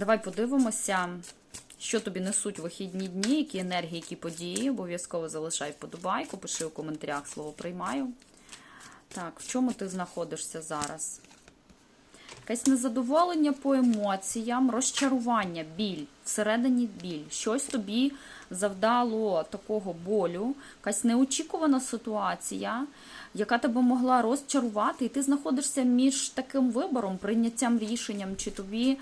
Давай подивимося, що тобі несуть вихідні дні, які енергії, які події. Обов'язково залишай подобайку, пиши у коментарях слово приймаю. Так, в чому ти знаходишся зараз? Якесь незадоволення по емоціям, розчарування, біль, всередині біль. Щось тобі завдало такого болю, якась неочікувана ситуація, яка тебе могла розчарувати, і ти знаходишся між таким вибором, прийняттям рішенням, чи тобі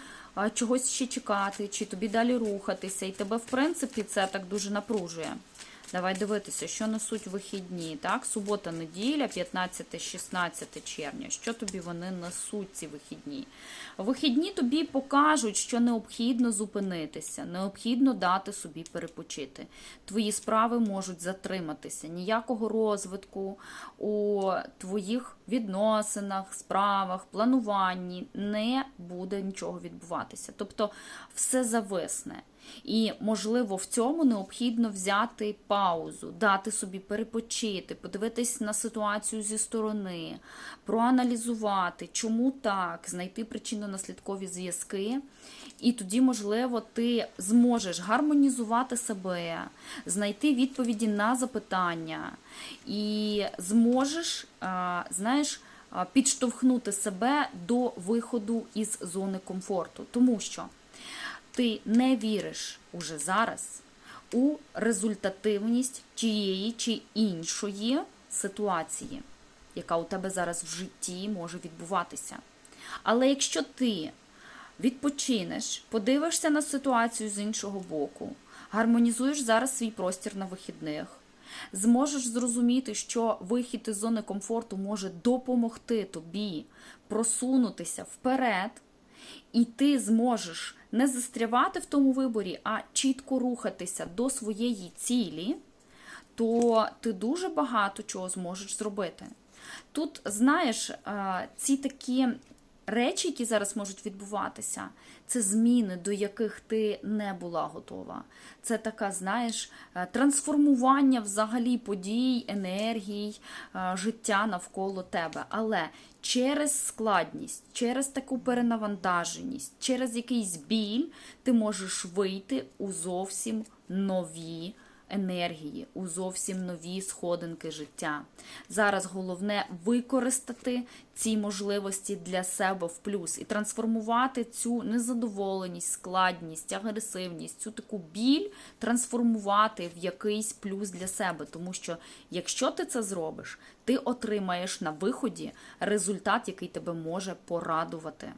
чогось ще чекати, чи тобі далі рухатися. І тебе, в принципі, це так дуже напружує. Давай дивитися, що несуть вихідні. Так, субота, неділя, 15-16 червня. Що тобі вони несуть ці вихідні? Вихідні тобі покажуть, що необхідно зупинитися, необхідно дати собі перепочити. Твої справи можуть затриматися. Ніякого розвитку у твоїх відносинах, справах, плануванні не буде нічого відбуватися. Тобто все зависне. І, можливо, в цьому необхідно взяти паузу, дати собі перепочити, подивитись на ситуацію зі сторони, проаналізувати, чому так, знайти причинно-наслідкові зв'язки. І тоді, можливо, ти зможеш гармонізувати себе, знайти відповіді на запитання, і зможеш, знаєш, підштовхнути себе до виходу із зони комфорту. Тому що ти не віриш уже зараз у результативність тієї чи іншої ситуації, яка у тебе зараз в житті може відбуватися. Але якщо ти відпочинеш, подивишся на ситуацію з іншого боку, гармонізуєш зараз свій простір на вихідних, зможеш зрозуміти, що вихід із зони комфорту може допомогти тобі просунутися вперед, і ти зможеш не застрявати в тому виборі, а чітко рухатися до своєї цілі, то ти дуже багато чого зможеш зробити. Тут, знаєш, е, ці такі речі, які зараз можуть відбуватися, це зміни, до яких ти не була готова. Це така, знаєш, е, трансформування взагалі подій, енергій, е, життя навколо тебе. Але через складність, через таку перенавантаженість, через якийсь біль ти можеш вийти у зовсім нові енергії, у зовсім нові сходинки життя. Зараз головне використати ці можливості для себе в плюс і трансформувати цю незадоволеність, складність, агресивність, цю таку біль трансформувати в якийсь плюс для себе. Тому що якщо ти це зробиш, ти отримаєш на виході результат, який тебе може порадувати.